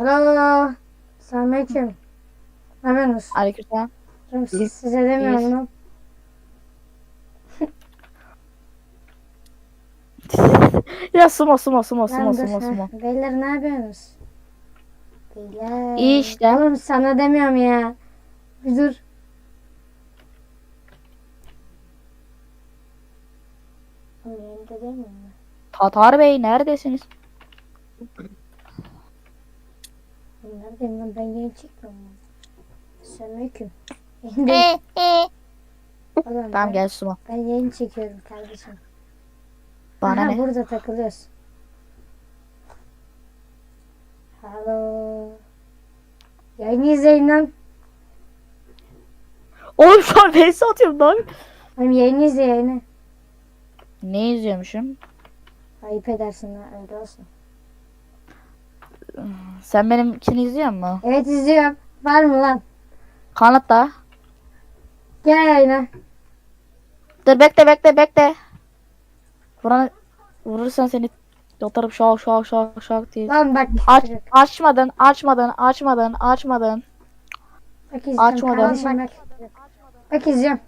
Alo. Selamünaleyküm. Ne yapıyorsunuz? Aleykümselam. Canım siz, size demiyorum lan. Ya sumo sumo sumo sumo Lan dur, sumo ha. sumo. Beyler ne yapıyorsunuz? Beyler. İyi işte. Oğlum sana demiyorum ya. Bir dur. Oğlum yayında değil miyim ben? Tatar Bey neredesiniz? Neredeyim lan ben yayın çekmiyorum. lan. Selamünaleyküm. Oğlum Tamam ben, gel sumo. ben yayın çekiyorum kardeşim. Bana Aha, ne? burada takılıyoruz. Hello. Yayını izleyin lan. Oğlum şu an face atıyorum lan. Oğlum yayını izle yayını. Ne izliyormuşum? Ayıp edersin lan öyle olsun. Sen benimkini izliyor musun? Evet izliyorum. Var mı lan? Kanıtla. Gel yayına. Dur bekle bekle bekle. Vuran vurursan seni yatarım şak şak şak şak diye. Lan bak. Aç, çocuk. açmadın, açmadın, açmadın, açmadın. Bak izliyorum açmadan. kardeşim bak. Bak izliyorum.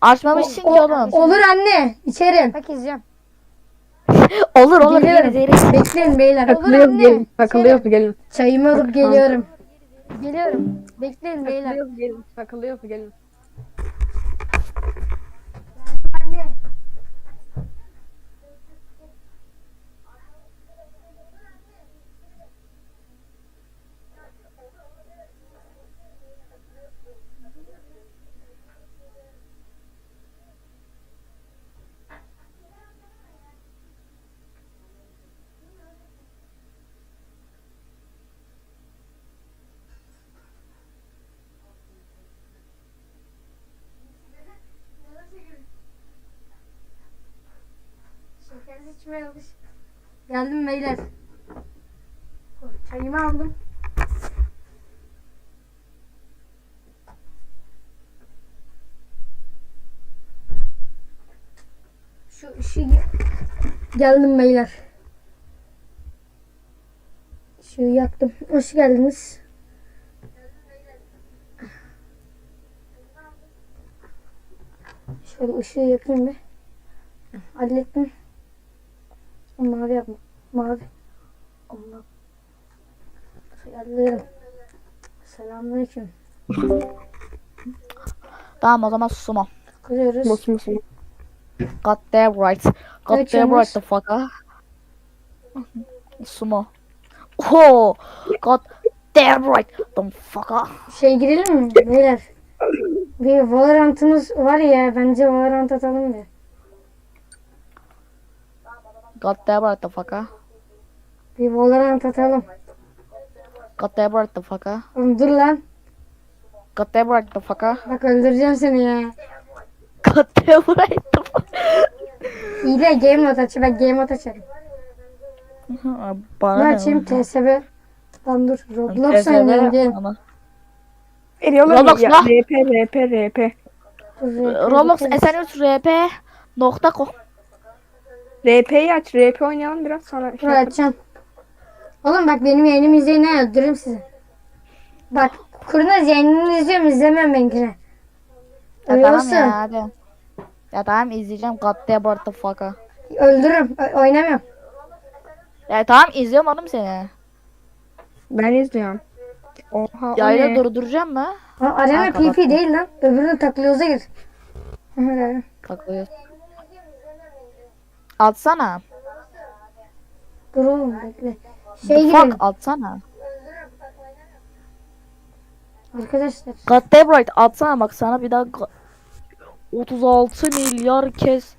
Açmamışsın ki O- oğlum. Olur anne. İçerim. Bak izliyorum. Olur olur Geliyorum. yeriz yeriz. Bekleyin beyler. Takılıyoruz anne. gelin. Takılıyoruz gelin. Çayımı alıp geliyorum. Geliyorum. Bekleyin beyler. Takılıyoruz gelin. Takılıyoruz gelin. Anne. Şekersiz içmeye alış. Geldim beyler. Çayımı aldım. Şu ışığı geldim beyler. Işığı yaktım. Hoş geldiniz. Şöyle ışığı yakayım bir. Hallettim. Mavi yapma. Mavi. Allah. Geldim. Selamünaleyküm. Tamam o zaman sumo. Kırıyoruz. Musun musun? God damn right. God damn Kaçıyormuş? right the fucker. Sumo. Oh, God damn right the fucker. Şey girelim mi beyler? Bir Valorant'ımız var ya bence Valorant atalım bir. God damn right the fucker. Bir Valorant atalım. God damn right the fucker. Oğlum dur lan. God damn right the fucker. Bak öldüreceğim seni ya. God damn right the fucker. İyi de game mode aç. Ben game mode açarım. Bana Ne açayım? TSB. Lan dur. Roblox gel. ama- Veriyorlar Roblox ya. RP RP RP. Roblox. Esenyurt RP nokta com. RP'yi aç. RP oynayalım biraz sonra. Dur Şey açacağım. Oğlum bak benim yayınımı izleyin ne öldürürüm sizi. Bak kurnaz yayınını izliyorum izlemem benimkini. Ya tamam ya hadi. Ya tamam izleyeceğim God damn right the fucker. Öldürürüm. Ö- oynamıyorum. Ya tamam izliyorum oğlum seni. Ben izliyorum. Oha o Yayını ne? durduracağım mı? Ha, arena Ha, PP kapattım. değil lan. Öbürünü takılıyorza gir. Hı, Takılıyor. Atsana. Dur oğlum bekle. Şey The fuck atsana. Arkadaşlar. God damn right atsana bak sana bir daha ga- 36 milyar kez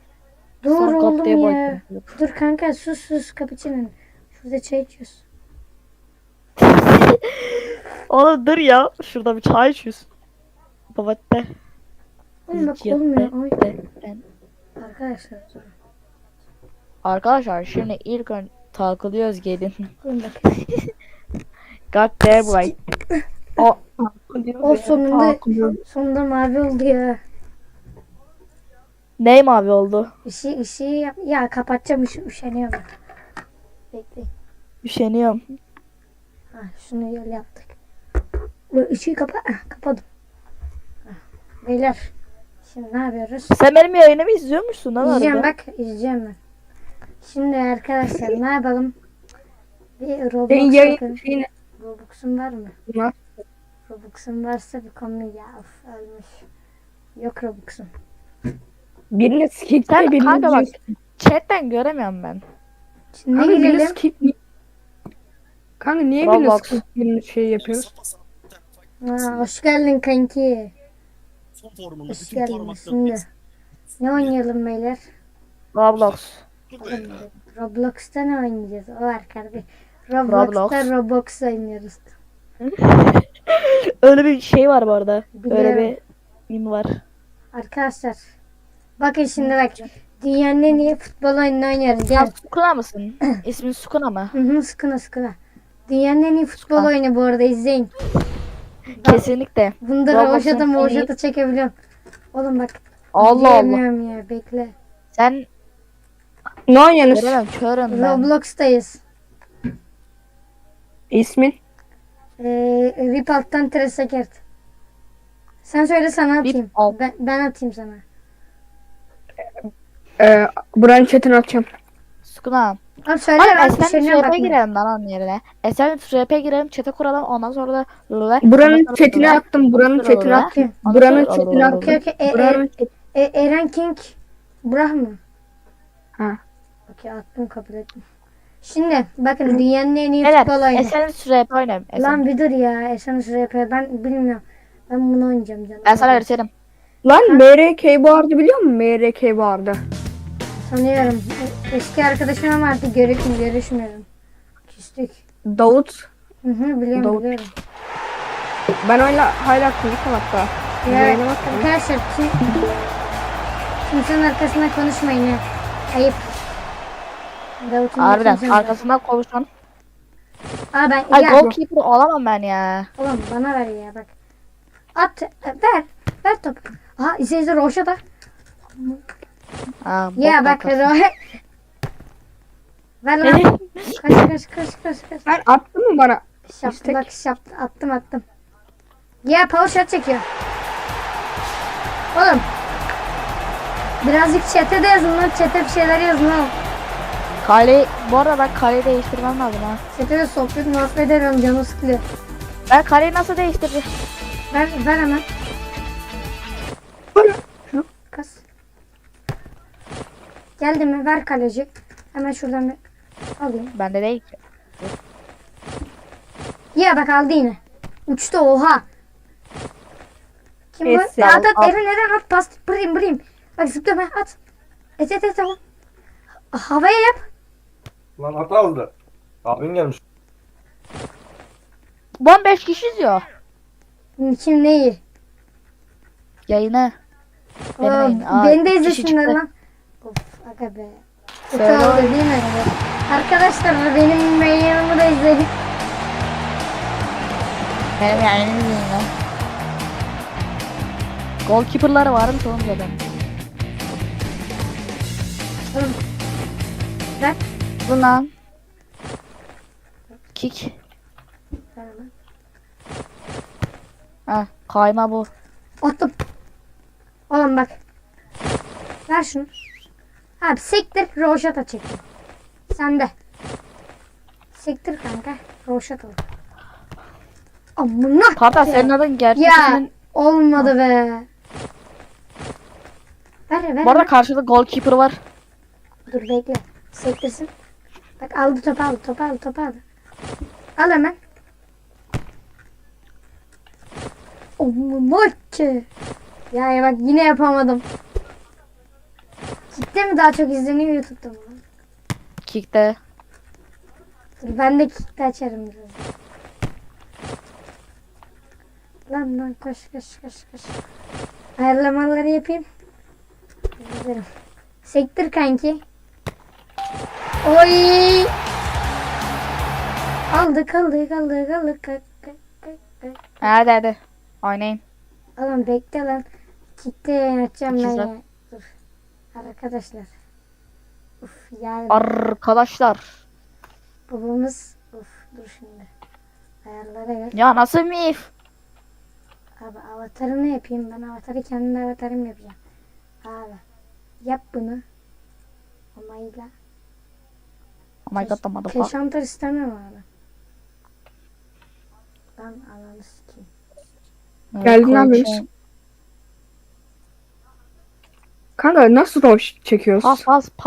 Dur sana oğlum ya. right. Dur kanka sus sus kapıçının. Şurada çay içiyoruz. Oğlum dur ya. Şurada bir çay içiyoruz. Baba de. Oğlum bak olmuyor. Ay. Arkadaşlar dur. Arkadaşlar şimdi ilk ön takılıyoruz gelin. God damn right. O O sonunda sonunda mavi oldu ya. ney mavi oldu? Işığı ışığı yap. Ya kapatacağım ışığı üşeniyorum. Bekle. Üşeniyorum. Ha, şunu öyle yaptık. Bu ışığı kapa. Ah, kapadım. Ah, Beyler. Şimdi ne yapıyoruz? Sen benim yayınımı izliyormuşsun lan İzleyeceğim arada. bak. izleyeceğim ben. Şimdi arkadaşlar ne yapalım? Bir Roblox yapın. şeyine Robux'un var mı? Var. Robux'un varsa bir konu ya. Of, ölmüş. Yok Robux'un. birine skip Sen birine kanka bak. Chatten göremiyorum ben. Şimdi ne Kanka birine girelim? skip Kanka niye Roblox. birine skip birine şey yapıyoruz? Ha, hoş geldin kanki. Son formunda Hoş bütün geldin. Şimdi ne oynayalım beyler? Roblox. Roblox'ta ne oynayacağız? O var kardeşim. Roblox'ta Roblox. Roblox oynuyoruz. Öyle bir şey var bu arada. Öyle Biliyorum. bir meme var. Arkadaşlar. Bakın şimdi bak. Dünyanın en iyi futbol oyununu oynuyoruz. Sen Gel. Sukuna mısın? İsmin Sukuna mı? Hı hı sıkına sıkına. Dünyanın en iyi futbol Sıkına. oyunu bu arada izleyin. Kesinlikle. Bunda Roblox'un en iyi- movaşata çekebiliyorum. Oğlum bak. Allah Allah. Ya bekle. Sen Ne oynuyorsunuz? göremem körüm ben. Roblox'tayız. İsmin? Ee, Rip alttan Tresekert. Sen söyle sana atayım. alt. Ben, ben atayım sana. Ee, buranın chatine atacağım. Sukuna. Abi söyle abi Esen düşünüyorum FRP bakma. girelim lan onun yerine. Esen FRP girelim chat'e kuralım ondan sonra da Lule. Buranın chatine attım. Buranın chatine attım. Buranın chatine attım. Okey okey. E, Buranın e, e, Eren King. Brah mı? Ha. Okey attım kabul ettim. Şimdi bakın dünyanın en iyi Evet futbol oyunu. Esen FRP oynayalım. Esen. Lan bir dur ya. Esen şuraya yapıyor. Ben bilmiyorum. Ben bunu oynayacağım canım. Ben sana öğretirim. Lan MRK vardı biliyor musun? MRK vardı. Sanıyorum. E- Eski arkadaşım ama artık görüşmüyorum. görüşmüyorum. Küstük. Davut. Hı hı biliyorum Davut. biliyorum. Ben hala hala konuşmam hatta. Ya Yayına bakalım. arkadaşlar kim, kimsenin arkasında konuşmayın ya. Ayıp. Davut'un da Harbiden arkasından konuşan. Aa ben Ay ya goalkeeper olamam ben ya. oğlum bana ver ya bak. At ver. Ver topu. Aha izleyici Roşa da. Ha, Ya bak. Roşa. ver lan. kaç kaç kaç kaç kaç. Sen attın mı bana? Şaptı İstek. bak şaptı attım attım. Ya power shot çekiyor. Oğlum. Birazcık chat'e de yazın lan. Chat'e bir şeyler yazın lan. Kale, bu arada ben kaleyi değiştirmem lazım ha. Chat'e de sohbet muhabbet ediyorum canım sıkılıyor. Ben kaleyi nasıl değiştireceğim? Ver, ver hemen. Kas. Geldi mi? Ver kaleci. Hemen şuradan bir alayım. Bende değil ki. Ya bak aldı yine. Uçtu oha. Kim bu? Neyse, at at al. Eren Eren at pas. Bırayım bırayım. Bak zıplama at. Et et et tamam. Havaya yap. Lan hata oldu. Abin gelmiş. Bu 5 kişi izliyor. Kim neyi? Yayını. Benim Aa, yayını. Aa, beni de üç kişi izlesinler çıktı. lan. Of aga be. Kötü Söyle oldu bakayım. değil mi? Arkadaşlar benim yayınımı da izleyin. Benim yayını izleyin lan. Goalkeeper'ları var mı oğlum zaten? Oğlum. Ver. Bu lan. Kick. Ver lan. Ha, kayma bu. Attım. Oğlum bak. Ver şunu. Abi sektir roşata çek. Sen de. Sektir kanka. Roşata. Amına. Hatta senin adın gerçek Ya olmadı be. Ver ver. Bu arada karşıda goalkeeper var. Dur bekle. Sektirsin. Bak aldı topu aldı topu aldı topu aldı. Al hemen. Amına ki. Ya, bak yine yapamadım. Kitle mi daha çok izleniyor YouTube'da mı? Kick'te. Ben de kitle açarım biraz. Lan lan koş koş koş koş. Ayarlamaları yapayım. Güzelim. Sektir kanki. Oy. Aldık aldık aldık aldık. Hadi hadi. Oynayın. Oğlum bekle lan. Kitle açacağım ben ya. Dur. Arkadaşlar. Uf yani. Arkadaşlar. Babamız of dur şimdi. Ayarlara gel. Ya nasıl mif? Abi avatarını yapayım ben avatarı kendi avatarım yapacağım. Abi yap bunu. Onayla. Oh my god the motherfucker. Keşantar istemem abi. Ben ananı sikeyim. Geldin abi. Kanka nasıl roş çekiyoruz? Pas pas pas.